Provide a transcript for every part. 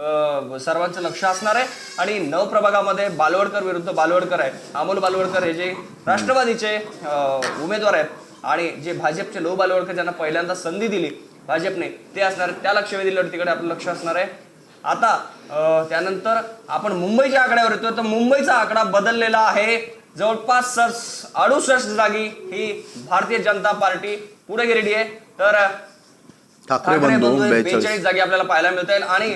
सर्वांचं लक्ष असणार आहे. आणि नऊ प्रभागामध्ये बालवडकर विरुद्ध बालवडकर आहे. अमोल बालवडकर हे जे राष्ट्रवादीचे उमेदवार आहेत आणि जे भाजपचे लो बालवडकर ज्यांना पहिल्यांदा संधी दिली भाजपने ते असणार. त्या लक्षवेधी लढतीकडे आपलं लक्ष असणार आहे. आता त्यानंतर आपण मुंबईच्या आकड्यावर येतो तर मुंबईचा आकडा बदललेला आहे. जवळपास अडुसष्ट जागी ही भारतीय जनता पार्टी पुढे गेलेली आहे. तर बेचाळीस. जागी आपल्याला पाहायला मिळत आणि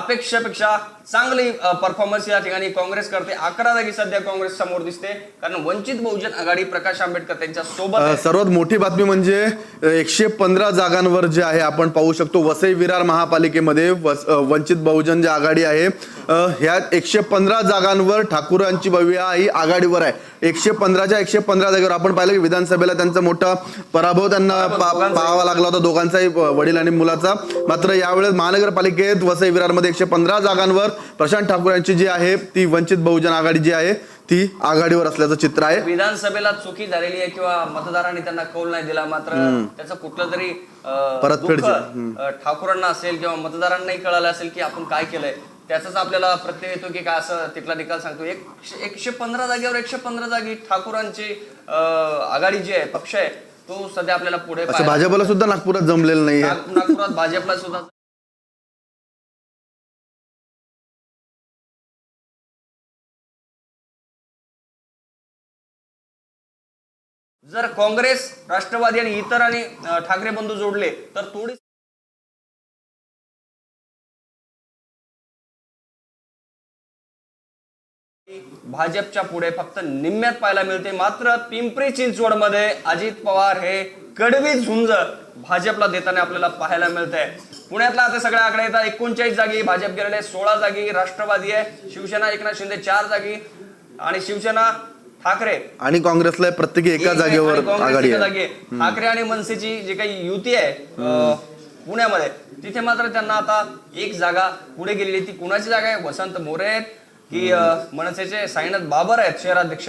अपेक्षेपेक्षा चांगली परफॉर्मन्स या ठिकाणी काँग्रेस करते. अकरा जागी सध्या काँग्रेस समोर दिसते. कारण वंचित बहुजन आघाडी प्रकाश आंबेडकर त्यांच्यासोबत. सर्वात मोठी बातमी म्हणजे एकशे पंधरा जागांवर जे आहे आपण पाहू शकतो वसई विरार महापालिकेमध्ये वंचित बहुजन जी आघाडी आहे ह्या एकशे पंधरा जागांवर ठाकूरांची भव्य ही आघाडीवर आहे. एकशे पंधराच्या एकशे पंधरा जागेवर आपण पाहिलं की विधानसभेला त्यांचा मोठा पराभव त्यांना पाहावा लागला होता दोघांचाही वडील आणि मुलाचा. मात्र यावेळेस महानगरपालिकेत वसई विरारमध्ये एकशे पंधरा जागांवर प्रशांत ठाकूर यांची जी आहे ती वंचित बहुजन आघाडी जी आहे ती आघाडीवर असल्याचं चित्र आहे. विधानसभेला चुकी झालेली आहे किंवा मतदारांनी त्यांना कौल नाही दिला मात्र त्याचं कुठलं तरी परतफेड ठाकूरांना असेल किंवा मतदारांनाही कळालं असेल की आपण काय केलंय त्याचाच आपल्याला प्रत्यय येतो की काय असं तिथला निकाल सांगतो. एक एकशे पंधरा जागेवर एकशे पंधरा जागी ठाकूरांची आघाडी जी आहे पक्ष आहे तो सध्या आपल्याला पुढे भाजपला सुद्धा नागपुरात जमलेलं नाग- नागपुरात भाजपला सुद्धा जर काँग्रेस राष्ट्रवादी आणि इतर आणि ठाकरे बंधू जोडले तर थोडी भाजपच्या पुढे फक्त निम्म्यात पाहायला मिळते. मात्र पिंपरी चिंचवडमध्ये अजित पवार हे कडवी झुंज भाजपला देताना आपल्याला पाहायला मिळते पुण्यातला आता सगळ्या आकडे येतात एकोणचाळीस जागी भाजप गेलेले सोळा जागी राष्ट्रवादी आहे. शिवसेना एकनाथ शिंदे चार जागी आणि शिवसेना ठाकरे. आणि काँग्रेसला प्रत्येकी एका जागेवर आघाडी आहे. ठाकरे आणि मनसेची जी काही युती आहे पुण्यामध्ये तिथे मात्र त्यांना आता एक जागा पुढे गेलेली ती कुणाची जागा आहे? वसंत मोरे आहेत की मनसेचे साईनाथ बाबर आहेत शहराध्यक्ष.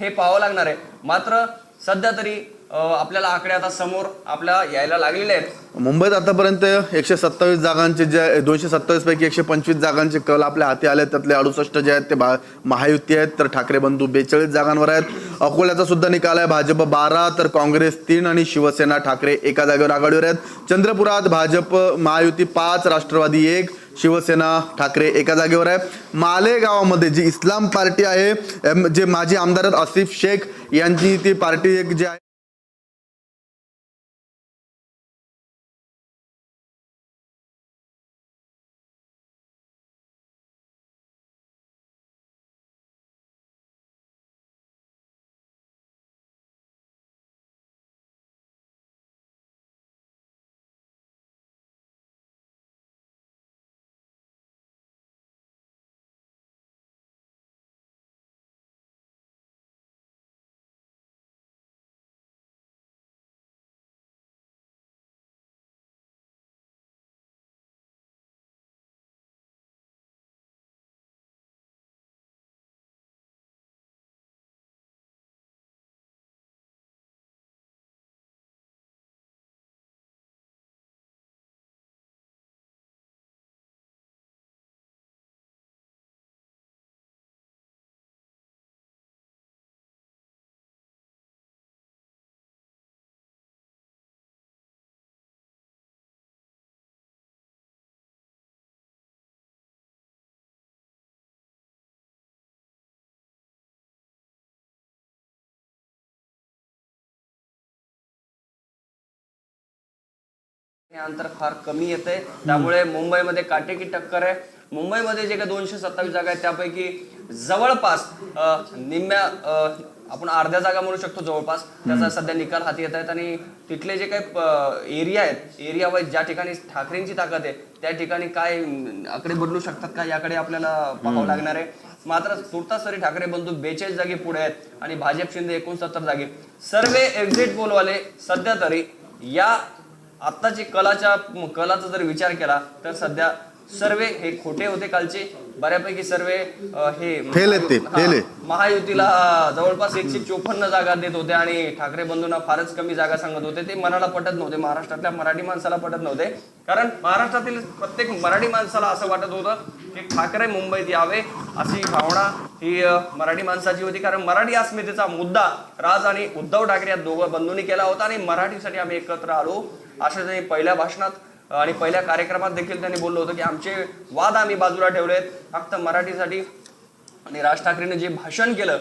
हे पाहावं लागणार आहे. मात्र सध्या तरी आपल्याला आकडे आता समोर आपल्या यायला लागलेले आहेत. मुंबईत आतापर्यंत एकशे सत्तावीस जागांचे जे दोनशे सत्तावीस पैकी एकशे पंचवीस जागांचे कल आपल्या हाती आले आहेत. त्यातले अडुसष्ट जे आहेत ते भा- महायुती आहेत तर ठाकरे बंधू बेचाळीस जागांवर आहेत. अकोल्याचा सुद्धा निकाल आहे भाजप बारा तर काँग्रेस तीन आणि शिवसेना ठाकरे एका जागेवर आघाडीवर आहेत. चंद्रपुरात भाजप महायुती पाच राष्ट्रवादी एक शिवसेना ठाकरे एका जागेवर आहे. मालेगावामध्ये जी इस्लाम पार्टी आहे एम- जे माजी आमदार आहेत आसिफ शेख यांची ती पार्टी एक जी आहे हे अंतर फार कमी येते त्यामुळे मुंबईमध्ये काटेकी टक्कर आहे. मुंबईमध्ये जे काही दोनशे सत्तावीस जागा आहेत त्यापैकी जवळपास निम्म्या आपण अर्ध्या जागा म्हणू शकतो जवळपास. त्याचा सध्या निकाल हाती येत आहेत आणि तिथले जे काही एरिया आहेत एरिया वाईज ज्या ठिकाणी ठाकरेंची ताकद आहे त्या ठिकाणी काय आकडे बदलू शकतात का याकडे आपल्याला पाहावं लागणार आहे. मात्र तुर्तास तरी ठाकरे बंधू बेचाळीस जागी पुढे आहेत आणि भाजप शिंदे एकोणसत्तर जागी. सर्वे एक्झिट पोलवाले सध्या तरी या आत्ताची कलाच्या कलाचा जर विचार केला तर सध्या सर्वे हे खोटे होते कालचे. बऱ्यापैकी सर्व हे फेल आहेत ते, फेल आहे. महायुतीला जवळपास एकशे चोपन्न जागा देत होते आणि ठाकरे बंधूंना फारच कमी जागा सांगत होते. ते मनाला पटत नव्हते महाराष्ट्रातल्या मराठी माणसाला पटत नव्हते. कारण महाराष्ट्रातील प्रत्येक मराठी माणसाला असं वाटत होतं की ठाकरे मुंबईत यावे अशी भावना ही मराठी माणसाची होती. कारण मराठी अस्मितेचा मुद्दा राज आणि उद्धव ठाकरे या दोघं बंधूंनी केला होता आणि मराठीसाठी आम्ही एकत्र आलो. असं त्यांनी पहिल्या भाषणात आणि पहिल्या कार्यक्रमात देखील त्यांनी बोललं होतं की आमचे वाद आम्ही बाजूला ठेवलेत. फक्त मराठीसाठी आणि राज ठाकरेने जे भाषण केलं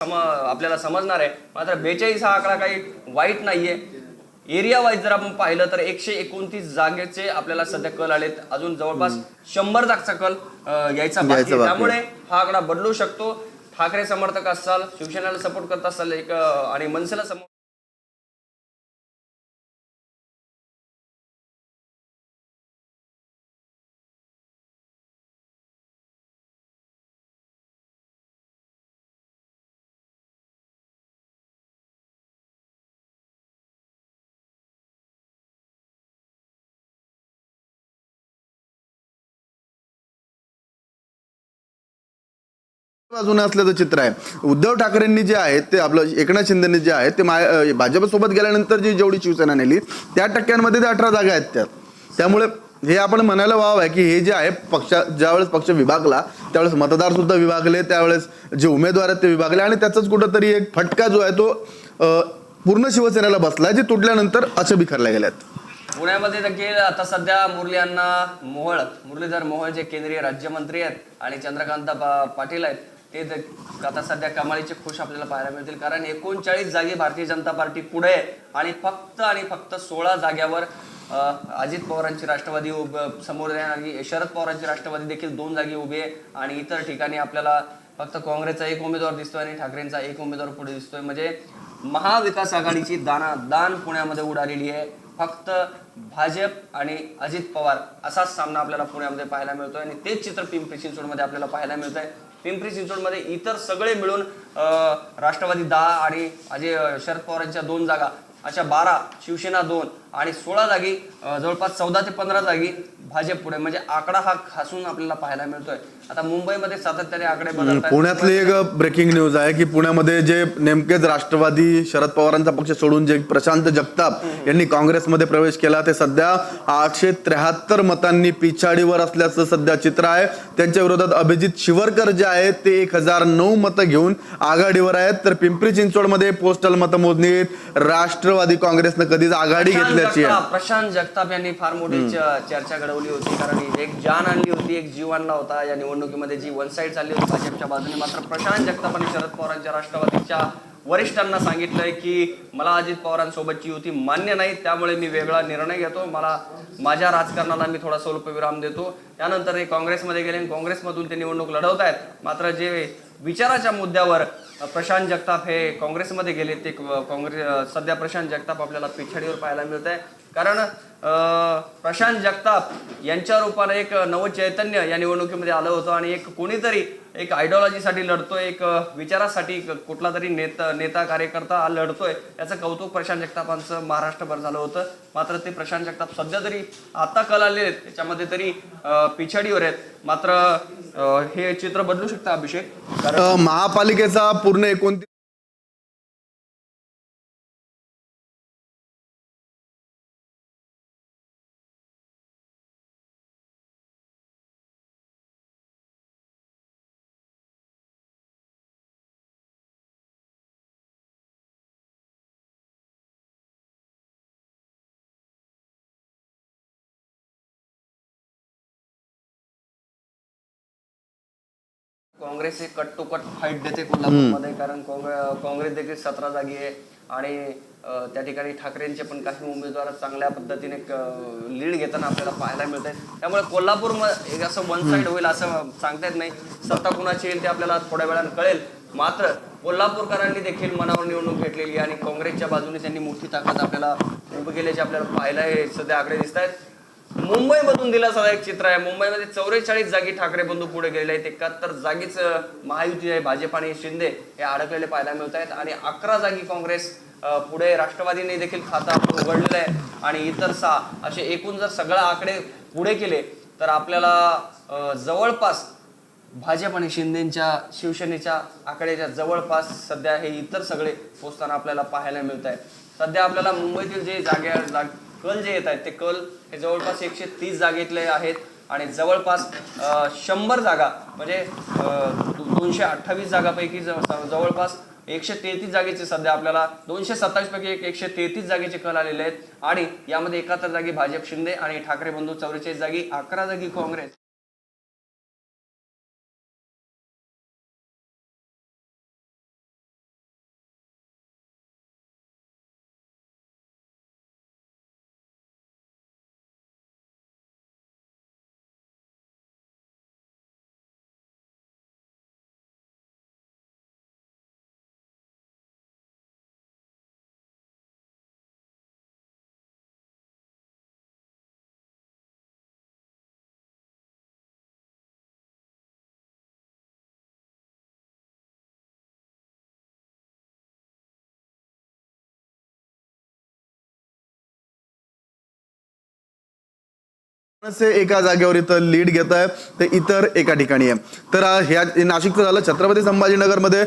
सम आपल्याला समजणार आहे. मात्र बेचाळीस हा आकडा काही वाईट नाहीये. एरिया वाईज जर आपण पाहिलं तर एकशे एकोणतीस जागेचे आपल्याला सध्या कल आलेत. अजून जवळपास शंभर जागचा कल अं, यायचा बाकी आहे. त्यामुळे हा आकडा बदलू शकतो. ठाकरे समर्थक असाल शिवसेनेला सपोर्ट करत असाल एक अं, आणि मनसेला सपोर्ट बाजूने असल्याचं चित्र आहे. उद्धव ठाकरेंनी जे आहे ते आपलं एकनाथ शिंदेनी जे आहे ते मा- भाजपसोबत गेल्यानंतर जी जेवढी शिवसेना नेली त्या टक्क्यांमध्ये ते अठरा जागा आहेत त्या त्यामुळे हे आपण म्हणायला वाव आहे की हे जे आहे पक्ष ज्यावेळेस पक्ष विभागला त्यावेळेस मतदार सुद्धा विभागले त्यावेळेस जे उमेदवार आहेत ते विभागले आणि त्याचाच कुठंतरी एक फटका जो आहे तो पूर्ण शिवसेनेला बसला जे तुटल्यानंतर असे बिखरल्या गेल्यात पुण्यामध्ये देखील आता सध्या मुरली यांना मोहळ मुरलीधर मोहोळ जे केंद्रीय राज्यमंत्री आहेत आणि चंद्रकांत पाटील आहेत ते आता सध्या कमालीचे खुश आपल्याला पाहायला मिळतील. कारण एकोणचाळीस जागी भारतीय जनता पार्टी पुढे आहे आणि फक्त आणि फक्त सोळा जाग्यावर अजित पवारांची राष्ट्रवादी उभ समोर आणि शरद पवारांची राष्ट्रवादी देखील दोन जागी उभी आहे. आणि इतर ठिकाणी आपल्याला फक्त काँग्रेसचा एक उमेदवार दिसतोय आणि ठाकरेंचा एक उमेदवार पुढे दिसतोय. म्हणजे महाविकास आघाडीची दाना दान पुण्यामध्ये उडालेली आहे. फक्त भाजप आणि अजित पवार असाच सामना आपल्याला पुण्यामध्ये पाहायला मिळतोय. आणि तेच चित्र पिंपरी चिंचवडमध्ये आपल्याला पाहायला मिळत आहे पिंपरी चिंचवडमध्ये इतर सगळे मिळून राष्ट्रवादी दहा आणि अजय शरद पवारांच्या दोन जागा अशा बारा शिवसेना दोन आणि सोळा जागी जवळपास चौदा ते पंधरा जागी भाजप पुढे. म्हणजे आकडा हा खासून आपल्याला पाहायला मिळतोय. आता मुंबईमध्ये सातत्याने आकडे बदलत पुण्यातली एक ब्रेकिंग न्यूज आहे की पुण्यामध्ये जे नेमकेच राष्ट्रवादी शरद पवारांचा पक्ष सोडून जे प्रशांत जगताप यांनी काँग्रेसमध्ये प्रवेश केला ते सध्या आठशे त्र्याहत्तर मतांनी पिछाडीवर असल्याचं सध्या चित्र आहे. त्यांच्या विरोधात अभिजित शिवरकर जे आहेत ते एक हजार नऊ मतं घेऊन आघाडीवर आहेत. तर पिंपरी चिंचवडमध्ये पोस्टल मतमोजणीत राष्ट्रवादी काँग्रेसनं कधीच आघाडी घेतल्याची आहे. प्रशांत जगताप यांनी फार मोठी चर्चा घडवली होती कारण एक जान आणली होती एक जीव आणला होता या निवडणुकीमध्ये जी वन साईड चालली होती भाजपच्या बाजूने मात्र प्रशांत जगताप आणि शरद पवारांच्या राष्ट्रवादीच्या वरिष्ठांना सांगितलंय की मला अजित पवारांसोबतची युती मान्य नाही त्यामुळे मी वेगळा निर्णय घेतो. मला माझ्या राजकारणाला मी थोडा स्वल्पविराम देतो. त्यानंतर हे काँग्रेसमध्ये गेले आणि काँग्रेसमधून ते निवडणूक लढवत आहेत मात्र जे विचाराच्या मुद्द्यावर प्रशांत जगताप हे काँग्रेसमध्ये गेले. ते काँग्रेस सध्या प्रशांत जगताप आपल्याला पिछाडीवर पाहायला मिळत आहे कारण प्रशांत जगताप यांच्या रूपाने एक नवचैतन्य या निवडणुकीमध्ये आलं होतं आणि एक कोणीतरी एक आयडिओलॉजीसाठी लढतोय एक विचारासाठी कुठला तरी नेता नेता कार्यकर्ता हा लढतोय याचं कौतुक प्रशांत जगतापांचं महाराष्ट्रभर झालं होतं. मात्र ते प्रशांत जगताप सध्या तरी आता कल आले आहेत त्याच्यामध्ये तरी पिछाडीवर आहेत. मात्र हे चित्र बदलू शकतं अभिषेक? महापालिकेचा पूर्ण एकोणतीस काँग्रेस हे कट टू कट फाईट देते कोल्हापूरमध्ये कारण काँग्रे- काँग्रेस देखील सतरा जागी आहे. आणि त्या ठिकाणी ठाकरेंचे पण काही उमेदवार चांगल्या पद्धतीने लीड घेताना आपल्याला पाहायला मिळत आहे त्यामुळे कोल्हापूर म- एक असं वन साईड होईल असं सांगता येत नाही. सत्ता कुणाची येईल ते आपल्याला थोड्या वेळानं कळेल. मात्र कोल्हापूरकरांनी देखील मनावर निवडणूक घेतलेली आहे आणि काँग्रेसच्या बाजूने त्यांनी मोठी ताकद आपल्याला उभी केल्याची आपल्याला पाहायला हे सध्या आकडे दिसत आहेत मुंबईमधून दिलं एक चित्र आहे. मुंबईमध्ये चौवेचाळीस जागी ठाकरे बंधू पुढे गेलेले आहेत. एकाहत्तर जागीच महायुती आहे. भाजप आणि शिंदे हे अडकलेले पाहायला मिळत आहेत. आणि अकरा जागी काँग्रेस पुढे राष्ट्रवादीने देखील खाता उघडलेलं आहे. आणि इतर सहा असे एकूण जर सगळा आकडे पुढे केले तर आपल्याला जवळपास भाजप आणि शिंदेच्या शिवसेनेच्या आकड्याच्या जवळपास सध्या हे इतर सगळे पोचताना आपल्याला पाहायला मिळत आहे सध्या आपल्याला मुंबईतील जे जागे जाग कल जे येत आहेत ते कल हे जवळपास एकशे तीस जागेतले आहेत आणि जवळपास शंभर जागा म्हणजे दोनशे अठ्ठावीस जागापैकी जवळपास एकशे तेहतीस जागेचे सध्या आपल्याला दोनशे सत्तावीस पैकी एक एकशे तेहतीस जागेचे कल आलेले आहेत. आणि यामध्ये एकाहत्तर जागी भाजप शिंदे आणि ठाकरे बंधू चौवेचाळीस जागी अकरा जागी काँग्रेस. एका जागेवर इथं लीड घेत आहे ते इतर एका ठिकाणी आहे. तर ह्या नाशिकचं झालं. छत्रपती संभाजीनगरमध्ये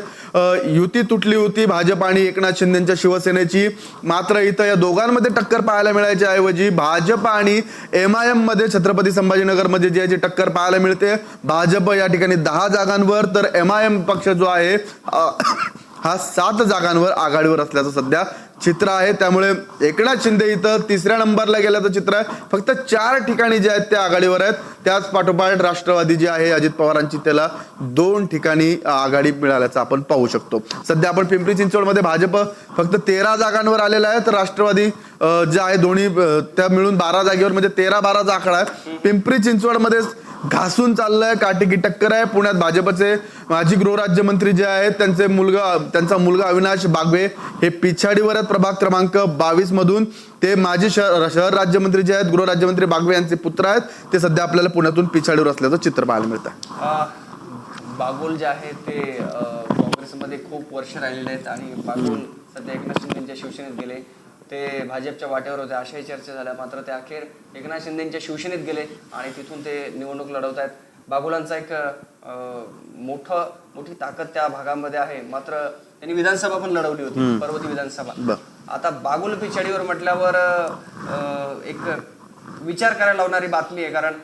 युती तुटली होती. भाजप आणि एकनाथ शिंदेच्या शिवसेनेची. मात्र इथं या दोघांमध्ये टक्कर पाहायला मिळायच्या ऐवजी भाजप आणि एम आय एममध्ये छत्रपती संभाजीनगरमध्ये जी आहे जी टक्कर पाहायला मिळते. भाजप या ठिकाणी दहा जागांवर तर एम आय एम पक्ष जो आहे हा सात जागांवर आघाडीवर असल्याचं सध्या चित्र आहे त्यामुळे एकनाथ शिंदे इथं तिसऱ्या नंबरला गेल्याचं चित्र आहे. फक्त चार ठिकाणी जे आहेत त्या आघाडीवर आहेत. त्याच पाठोपाठ राष्ट्रवादी जी आहे अजित पवारांची त्याला दोन ठिकाणी आघाडी मिळाल्याचं आपण पाहू शकतो. सध्या आपण पिंपरी चिंचवडमध्ये भाजप फक्त तेरा जागांवर आलेला आहे तर राष्ट्रवादी जे आहे दोन्ही त्या मिळून बारा जागेवर म्हणजे तेरा बाराचा आकडा आहे पिंपरी चिंचवडमध्ये घासून चाललंय काटेकी टक्कर आहे. पुण्यात भाजपचे माजी गृहराज्यमंत्री जे आहेत त्यांचे मुलगा त्यांचा मुलगा अविनाश बागवे हे पिछाडीवर आहेत प्रभाग क्रमांक बावीस मधून ते माजी शहर शहर राज्यमंत्री जे आहेत गृहराज्यमंत्री बागवे यांचे पुत्र आहेत ते सध्या आपल्याला पुण्यातून पिछाडीवर असल्याचं चित्र पाहायला मिळतं बागुल जे आहे ते काँग्रेसमध्ये खूप वर्ष राहिलेले आहेत आणि बागुल सध्या एकनाथ शिंदेच्या शिवसेनेत गेले. ते भाजपच्या वाटेवर होते अशाही चर्चा झाल्या. मात्र ते अखेर एकनाथ शिंदेच्या शिवसेनेत गेले आणि तिथून ते निवडणूक लढवत आहेत बागुलांचा एक मोठं मोठी ताकद त्या भागामध्ये आहे. मात्र त्यांनी विधानसभा पण लढवली होती पर्वती विधानसभा. आता बागुल पिछाडीवर म्हटल्यावर अ, एक विचार करायला लावणारी बातमी आहे. कारण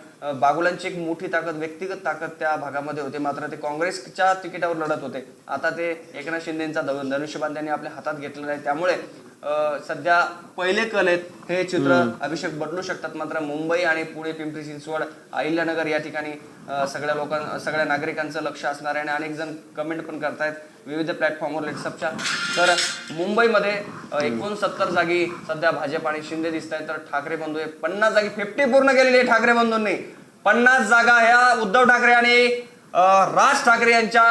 बागुलांची एक मोठी ताकद व्यक्तिगत ताकद त्या भागामध्ये होते. मात्र ते काँग्रेसच्या तिकिटावर लढत होते. आता ते एकनाथ शिंदेचा धनुष्यबाण त्यांनी आपल्या हातात घेतलेला आहे. त्यामुळे सध्या पहिले कल आहेत हे चित्र अभिषेक बदलू शकतात मात्र मुंबई आणि पुणे पिंपरी चिंचवड अहिल्यानगर या ठिकाणी सगळ्या लोकां सगळ्या नागरिकांचं लक्ष असणार आहे आणि अनेक जण कमेंट पण करतायत विविध प्लॅटफॉर्मवर लेट्सअपच्या तर मुंबईमध्ये एकोणसत्तर जागी सध्या भाजप आणि शिंदे दिसत आहेत तर ठाकरे बंधू हे पन्नास जागी फिफ्टी पूर्ण केलेली आहे ठाकरे बंधूंनी. पन्नास जागा ह्या उद्धव ठाकरे आणि राज ठाकरे यांच्या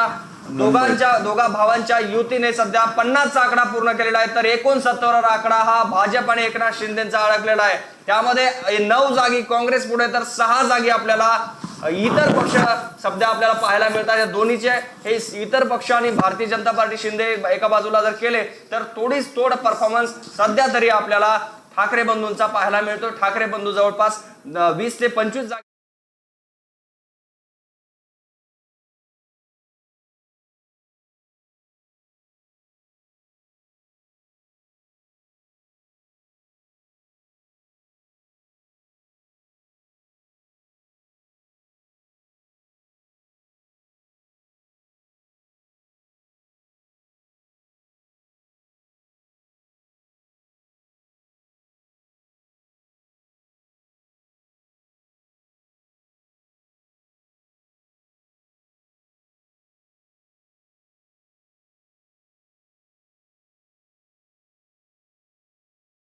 दोघांच्या दोघा भावांच्या युतीने सध्या पन्नासचा आकडा पूर्ण केलेला आहे. तर एकोणसत्तर आकडा हा भाजप आणि एकनाथ शिंदेचा अडकलेला आहे. त्यामध्ये नऊ जागी काँग्रेस पुढे तर सहा जागी आपल्याला इतर पक्ष सध्या आपल्याला पाहायला मिळतात. या दोन्हीचे हे इतर पक्ष आणि भारतीय जनता पार्टी शिंदे एका बाजूला जर केले तर थोडीच तोड परफॉर्मन्स सध्या तरी आपल्याला ठाकरे बंधूंचा पाहायला मिळतो ठाकरे बंधू जवळपास वीस ते पंचवीस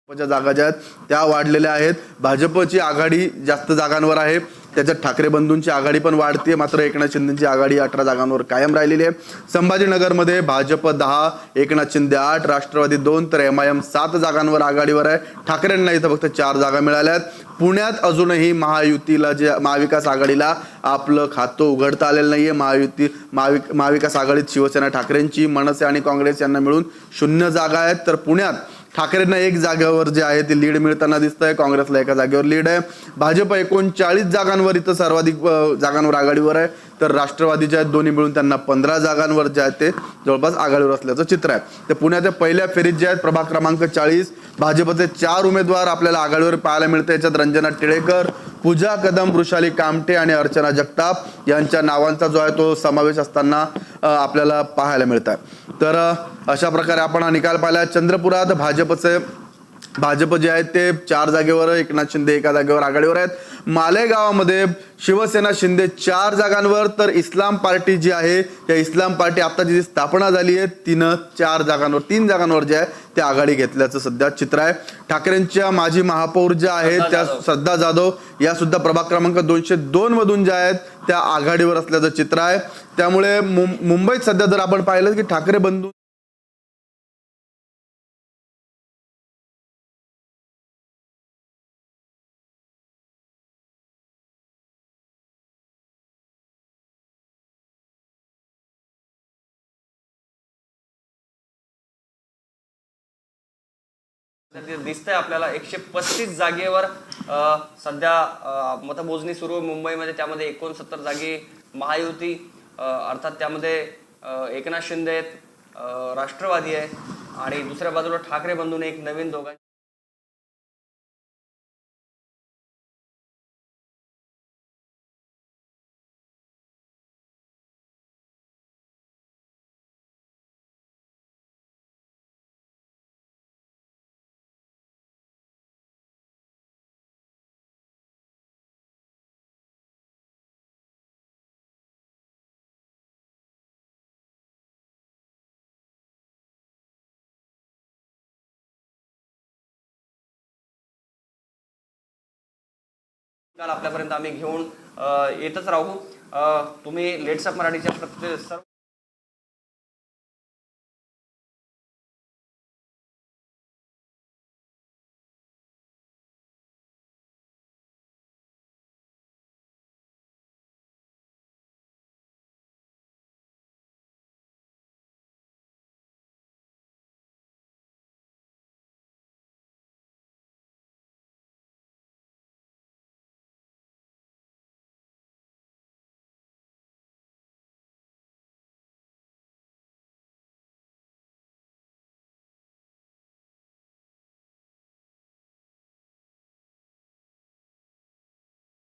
भाजपच्या जागा ज्या आहेत त्या वाढलेल्या आहेत. भाजपची आघाडी जास्त जागांवर आहे. त्याच्यात ठाकरे बंधूंची आघाडी पण वाढते मात्र एकनाथ शिंदेची आघाडी अठरा जागांवर कायम राहिलेली आहे. संभाजीनगरमध्ये भाजप दहा एकनाथ शिंदे आठ राष्ट्रवादी दोन तर एम आय एम सात जागांवर आघाडीवर आहे. ठाकरेंना इथं फक्त चार जागा मिळाल्या आहेत. पुण्यात अजूनही महायुतीला जे महाविकास आघाडीला आपलं खातं उघडता आलेलं नाही आहे महायुती महाविक महाविकास आघाडीत शिवसेना ठाकरेंची मनसे आणि काँग्रेस यांना मिळून शून्य जागा आहेत. तर पुण्यात ठाकरेंना एक जागेवर जे आहे ते लीड मिळताना दिसत आहे काँग्रेसला एका जागेवर लीड आहे. भाजप एकोणचाळीस जागांवर इथं सर्वाधिक जागांवर आघाडीवर आहे. तर राष्ट्रवादी जे आहेत दोन्ही मिळून त्यांना पंधरा जागांवर जे आहेत ते जवळपास आघाडीवर असल्याचं चित्र आहे. तर पुण्याच्या पहिल्या फेरीत जे आहेत प्रभाग क्रमांक चाळीस भाजपचे चार उमेदवार आपल्याला आघाडीवर पाहायला मिळते याच्यात रंजना टिळेकर पूजा कदम वृषाली कामटे आणि अर्चना जगताप यांच्या नावांचा जो आहे तो समावेश असताना आपल्याला पाहायला मिळत आहे तर अशा प्रकारे आपण हा निकाल पाहिला. चंद्रपुरात भाजपचे भाजप जे आहेत ते चार जागेवर एकनाथ शिंदे एका जागेवर आघाडीवर आहेत. मालेगावामध्ये शिवसेना शिंदे चार जागांवर तर इस्लाम पार्टी जी आहे त्या इस्लाम पार्टी आताची जी स्थापना झाली आहे तिनं चार जागांवर तीन जागांवर जे आहे ते आघाडी घेतल्याचं सध्या चित्र आहे. ठाकरेंच्या माजी महापौर ज्या आहेत त्या श्रद्धा जाधव या सुद्धा प्रभाग क्रमांक दोनशे दोन मधून ज्या आहेत त्या आघाडीवर असल्याचं चित्र आहे. त्यामुळे मुं- मुंबईत सध्या जर आपण पाहिलं की ठाकरे बंधू दिसतंय आपल्याला. एकशे पस्तीस जागेवर सध्या मतमोजणी सुरू आहे मुंबईमध्ये. त्यामध्ये एकोणसत्तर जागी महायुती अर्थात त्यामध्ये एकनाथ शिंदे आहेत राष्ट्रवादी आहे. आणि दुसऱ्या बाजूला ठाकरे बंधून एक नवीन दोघांची आपल्यापर्यंत आम्ही घेऊन येतच राहू. तुम्ही लेट्सअप मराठीच्या प्रत्येक सर्व